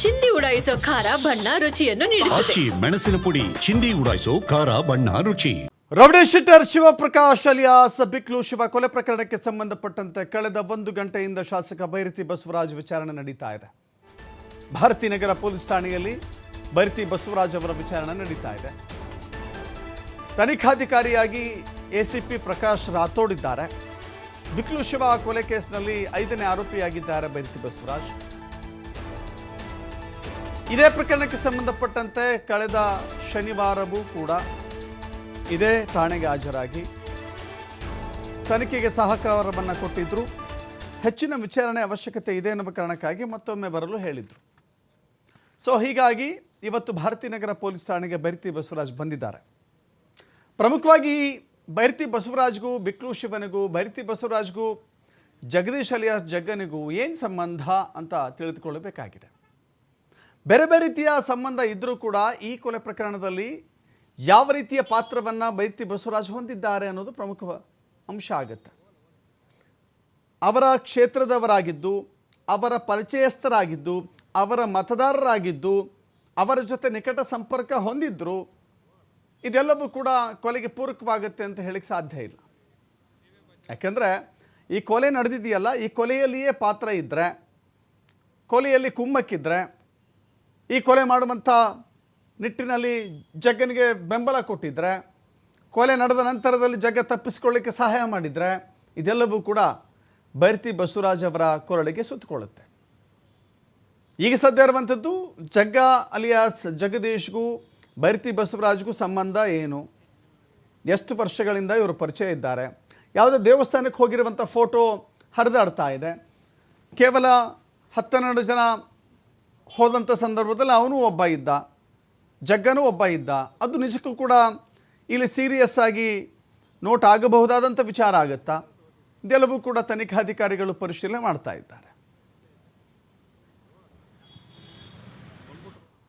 ಚಿಂದಿ ಉಡಾಯಿಸೋ ಖಾರ ಬಣ್ಣ ರುಚಿಯನ್ನು ನೀಡುತ್ತದೆ. ಆಚಿ ಮೆಣಸಿನ ಪುಡಿ ಚಿಂದಿ ಉಡಾಯಿಸೋ ಖಾರ ಬಣ್ಣ ರುಚಿ. Rowdy sheeter Shivaprakash alias Biklu Shiva ಕೊಲೆ ಪ್ರಕರಣಕ್ಕೆ ಸಂಬಂಧಪಟ್ಟಂತೆ ಕಳೆದ ಒಂದು ಗಂಟೆಯಿಂದ ಶಾಸಕ ಬೈರತಿ ಬಸವರಾಜ್ ವಿಚಾರಣೆ ನಡೀತಾ ಇದೆ. ಭಾರತಿ ನಗರ ಪೊಲೀಸ್ ಠಾಣೆಯಲ್ಲಿ ಬೈರತಿ ಬಸವರಾಜ್ ಅವರ ವಿಚಾರಣೆ ನಡೀತಾ ಇದೆ. ತನಿಖಾಧಿಕಾರಿಯಾಗಿ ಎಸಿಪಿ ಪ್ರಕಾಶ್ ರಾಥೋಡ್ ಇದ್ದಾರೆ. ಬಿಕ್ಲು ಶಿವ ಕೊಲೆ ಕೇಸ್ನಲ್ಲಿ ಐದನೇ ಆರೋಪಿಯಾಗಿದ್ದಾರೆ ಬೈರತಿ ಬಸವರಾಜ್. ಇದೇ ಪ್ರಕರಣಕ್ಕೆ ಸಂಬಂಧಪಟ್ಟಂತೆ ಕಳೆದ ಶನಿವಾರವೂ ಕೂಡ ಇದೇ ಠಾಣೆಗೆ ಹಾಜರಾಗಿ ತನಿಖೆಗೆ ಸಹಕಾರವನ್ನು ಕೊಟ್ಟಿದ್ದರು ಹೆಚ್ಚಿನ ವಿಚಾರಣೆ ಅವಶ್ಯಕತೆ ಇದೆ ಎನ್ನುವ ಕಾರಣಕ್ಕಾಗಿ ಮತ್ತೊಮ್ಮೆ ಬರಲು ಹೇಳಿದರು. ಸೊ ಹೀಗಾಗಿ ಇವತ್ತು ಭಾರತೀನಗರ ಪೊಲೀಸ್ ಠಾಣೆಗೆ ಬೈರತಿ ಬಸವರಾಜ್ ಬಂದಿದ್ದಾರೆ. ಪ್ರಮುಖವಾಗಿ ಬೈರತಿ ಬಸವರಾಜ್ಗೂ, ಬಿಕ್ಲು ಶಿವನಿಗೂ, ಬೈರತಿ ಬಸವರಾಜ್ಗೂ, ಜಗದೀಶ್ ಅಲಿಯಾಸ್ ಜಗ್ಗನಿಗೂ ಏನು ಸಂಬಂಧ ಅಂತ ತಿಳಿದುಕೊಳ್ಳಬೇಕಾಗಿದೆ. ಬೇರೆ ಬೇರೆ ರೀತಿಯ ಸಂಬಂಧ ಇದ್ದರೂ ಕೂಡ ಈ ಕೊಲೆ ಪ್ರಕರಣದಲ್ಲಿ ಯಾವ ರೀತಿಯ ಪಾತ್ರವನ್ನು ಬೈರ್ತಿ ಬಸವರಾಜ್ ಹೊಂದಿದ್ದಾರೆ ಅನ್ನೋದು ಪ್ರಮುಖ ಅಂಶ ಆಗುತ್ತೆ. ಅವರ ಕ್ಷೇತ್ರದವರಾಗಿದ್ದು, ಅವರ ಪರಿಚಯಸ್ಥರಾಗಿದ್ದು, ಅವರ ಮತದಾರರಾಗಿದ್ದು, ಅವರ ಜೊತೆ ನಿಕಟ ಸಂಪರ್ಕ ಹೊಂದಿದ್ದರು ಇದೆಲ್ಲವೂ ಕೂಡ ಕೊಲೆಗೆ ಪೂರಕವಾಗುತ್ತೆ ಅಂತ ಹೇಳಿಕ್ಕೆ ಸಾಧ್ಯ ಇಲ್ಲ. ಯಾಕೆಂದರೆ ಈ ಕೊಲೆ ನಡೆದಿದೆಯಲ್ಲ, ಈ ಕೊಲೆಯಲ್ಲಿಯೇ ಪಾತ್ರ ಇದ್ದರೆ ಕೊಲೆಯಲ್ಲಿ ಕುಮ್ಮಕ್ಕಿದ್ರೆ ಈ ಕೊಲೆ ಮಾಡುವಂಥ ನಿಟ್ಟಿನಲ್ಲಿ ಜಗ್ಗನಿಗೆ ಬೆಂಬಲ ಕೊಟ್ಟಿದ್ದರೆ ಕೊಲೆ ನಡೆದ ನಂತರದಲ್ಲಿ ಜಗ್ಗ ತಪ್ಪಿಸ್ಕೊಳ್ಳಿಕ್ಕೆ ಸಹಾಯ ಮಾಡಿದರೆ, ಇದೆಲ್ಲವೂ ಕೂಡ ಬೈರ್ತಿ ಬಸವರಾಜ್ ಅವರ ಕೊರಳಿಗೆ ಸುತ್ತಕೊಳ್ಳುತ್ತೆ. ಈಗ ಸದ್ಯ ಇರುವಂಥದ್ದು, ಜಗ್ಗ ಅಲಿಯಾಸ್ ಜಗದೀಶ್ಗೂ ಬೈರ್ತಿ ಬಸವರಾಜ್ಗೂ ಸಂಬಂಧ ಏನು? ಎಷ್ಟು ವರ್ಷಗಳಿಂದ ಇವರು ಪರಿಚಯ ಇದ್ದಾರೆ? ಯಾವುದೋ ದೇವಸ್ಥಾನಕ್ಕೆ ಹೋಗಿರುವಂಥ ಫೋಟೋ ಹರಿದಾಡ್ತಾ ಇದೆ. ಕೇವಲ ಹತ್ತೆರಡು ಜನ ಹೋದಂಥ ಸಂದರ್ಭದಲ್ಲಿ ಅವನು ಒಬ್ಬ ಇದ್ದ, ಜಗ್ಗನೂ ಒಬ್ಬ ಇದ್ದ. ಅದು ನಿಜಕ್ಕೂ ಕೂಡ ಇಲ್ಲಿ ಸೀರಿಯಸ್ ಆಗಿ ನೋಟ್ ಆಗಬಹುದಾದಂಥ ವಿಚಾರ ಆಗುತ್ತಾ? ಇದೆಲ್ಲವೂ ಕೂಡ ತನಿಖಾಧಿಕಾರಿಗಳು ಪರಿಶೀಲನೆ ಮಾಡ್ತಾ ಇದ್ದಾರೆ.